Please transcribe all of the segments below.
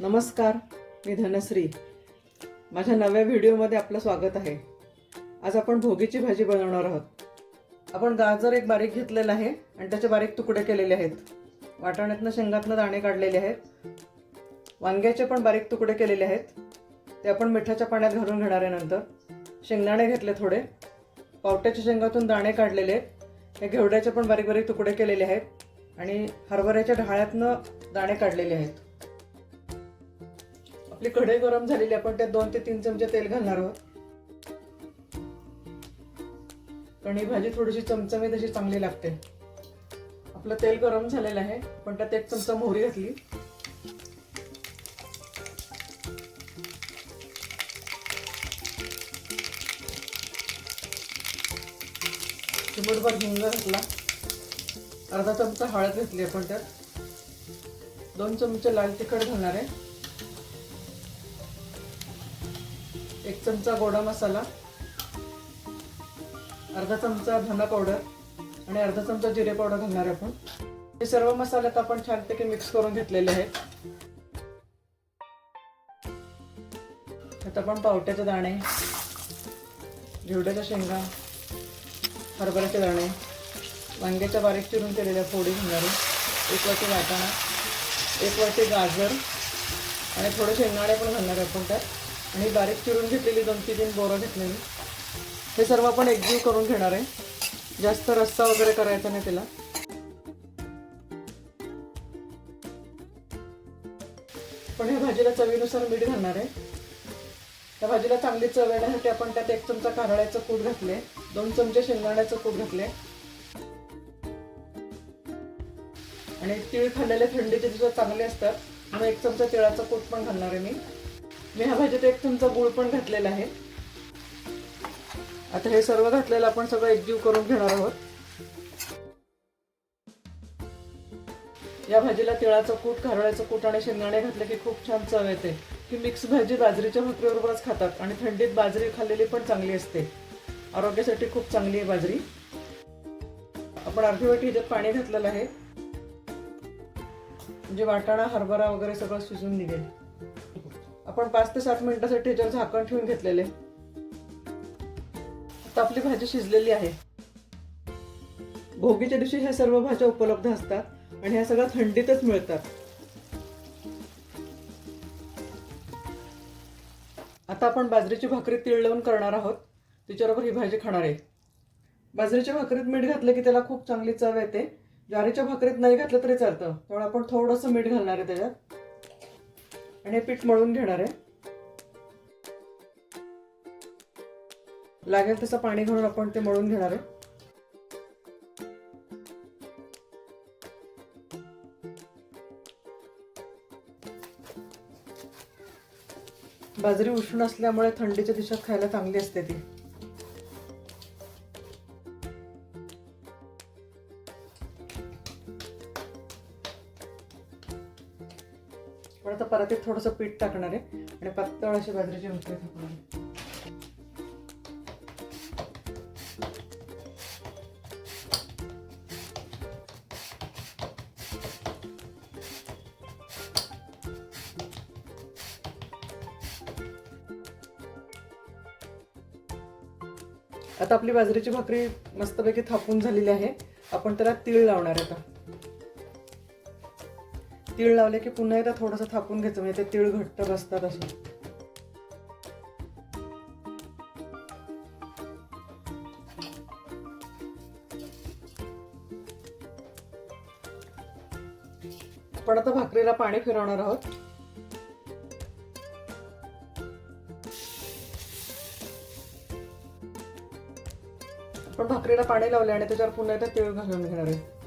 नमस्कार मी धनश्री. माझ्या नव्या व्हिडिओमध्ये आपलं स्वागत आहे. आज आपण भोगीची भाजी बनवणार आहोत. आपण गाजर एक बारीक घेतलेला आहे आणि त्याचे बारीक तुकडे केलेले आहेत. वाटाण्यातनं शेंगातनं दाणे काढलेले आहेत. वांग्याचे पण बारीक तुकडे केलेले आहेत. ते आपण मिठाच्या पाण्यात घालून घेणार आहे नंतर. शेंगदाणे घेतले थोडे. पावट्याच्या शेंगातून दाणे काढलेले आहेत. हे घेवड्याचे पण बारीक बारीक तुकडे केलेले आहेत. आणि हरभऱ्याच्या ढाळ्यातनं दाणे काढलेले आहेत. आपली कढई गरम झालेली आहे. आपण त्यात दोन ते तीन चमचे तेल घालणार आहोत. कारण ही भाजी थोडीशी चमचमीत अशी चांगली लागते. आपलं तेल गरम झालेलं आहे पण त्यात एक चमचा मोहरी घातली. चिमटभर हिंग घातला. अर्धा चमचा हळद घातली आपण त्यात. दोन चमचे लाल तिखट घालणार आहे. एक चमचा गोडा मसाला अर्धा चमचा धना पावडर आणि अर्धा चमचा जिरे पावडर घालणार आहे आपण. हे सर्व मसाल्यात आपण छानपैकी मिक्स करून घेतलेले आहेत. आता आपण पावट्याचे दाणे घेवड्याच्या शेंगा हरभऱ्याचे दाणे वांग्याच्या बारीक चिरून केलेल्या फोडी घेणारे एक वाटी वाटाणा एक वाटी गाजर आणि थोडे शेंगाणे पण घालणार आहे आपण त्यात. आणि बारीक चिरून घेतलेली दोन तीन तीन बोरं घेतलेली. हे सर्व आपण एकजीव करून घेणार आहे. जास्त रस्सा वगैरे करायचा नाही त्याला. पण ह्या भाजीला चवीनुसार मीठ घालणार आहे. त्या भाजीला चांगली चव येण्यासाठी आपण त्यात एक चमचा कारळ्याचं कूट घातले दोन चमचे शेंगदाण्याचं कूट घातले आणि तीळ खाल्लेले थंडीचे दिवस चांगले असतात. मग एक चमचा तिळाचा कूट पण घालणार आहे मी. मी ह्या भाजीत एक चमचा गुळ पण घातलेला आहे. आता हे सर्व घातलेलं आपण सगळं एकजीव करून घेणार आहोत. या भाजीला तिळाचं कूट खारळ्याचं कूट आणि शेंगदाणे घातले की खूप छान चव येते. की मिक्स भाजी बाजरीच्या भाकरीबरोबरच खातात आणि थंडीत बाजरी खाल्लेली पण चांगली असते. आरोग्यासाठी खूप चांगली आहे बाजरी. आपण अर्धी वाटी ह्याच्यात पाणी घातलेलं आहे. म्हणजे वाटाणा हरभरा वगैरे सगळं शिजून निघेल. आपण पाच ते सात मिनिटासाठी ह्याच्यावर झाकण ठेवून घेतलेले. आता आपली भाजी शिजलेली आहे. भोगीच्या दिवशी ह्या सर्व भाज्या उपलब्ध असतात आणि ह्या सगळ्या थंडीतच मिळतात. आता आपण बाजरीची भाकरी तीळ लावून करणार आहोत. तिच्याबरोबर ही भाजी खाणार आहे. बाजरीच्या भाकरीत मीठ घातलं की त्याला खूप चांगली चव येते. ज्वारीच्या भाकरीत नाही घातलं तरी चालतं. त्यामुळे आपण थोडंसं मीठ घालणार आहे त्याच्यात. आणि हे पीठ मळून घेणार आहे. लागेल तसं पाणी घालून आपण ते मळून घेणार आहे. बाजरी उष्ण असल्यामुळे थंडीच्या दिवसात खायला चांगली असते ती. पण आता परत एक थोडंसं पीठ टाकणार आहे. आणि पातळ अशी बाजरीची भाकरी टाकणार आहे. आता आपली बाजरीची भाकरी मस्तपैकी थापून झालेली आहे. आपण त्याला तीळ लावणार आहे आता. तीळ लावले की पुन्हा एकदा थोडंसं थापून घ्यायचं म्हणजे ते तीळ घट्ट बसतात असे. आपण आता भाकरीला पाणी फिरवणार आहोत. आपण भाकरीला पाणी लावले आणि त्याच्यावर पुन्हा एकदा तीळ घालून घेणार आहे.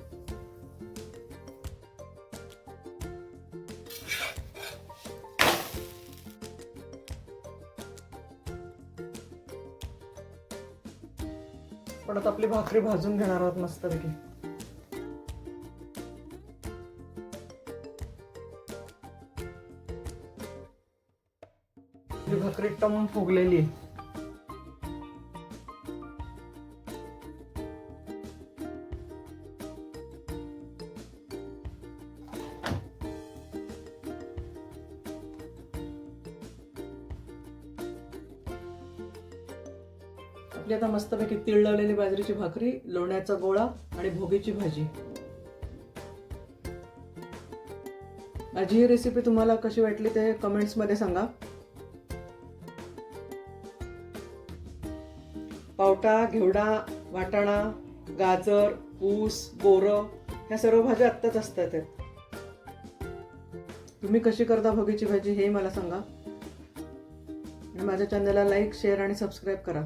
पण आता आपली भाकरी भाजून घेणार आहोत मस्तपैकी. भाकरी टम फुगलेली आहे. आपली आता मस्तपैकी तीळ लावलेली बाजरीची भाकरी लोण्याचा गोळा आणि भोगीची भाजी. माझी ही रेसिपी तुम्हाला कशी वाटली ते कमेंट्समध्ये सांगा. पावटा घेवडा वाटाणा गाजर ऊस बोरं ह्या सर्व भाज्या आत्ताच असतात तुम्ही कशी करता भोगीची भाजी हे मला सांगा. आणि माझ्या चॅनलला लाईक शेअर आणि सबस्क्राईब करा.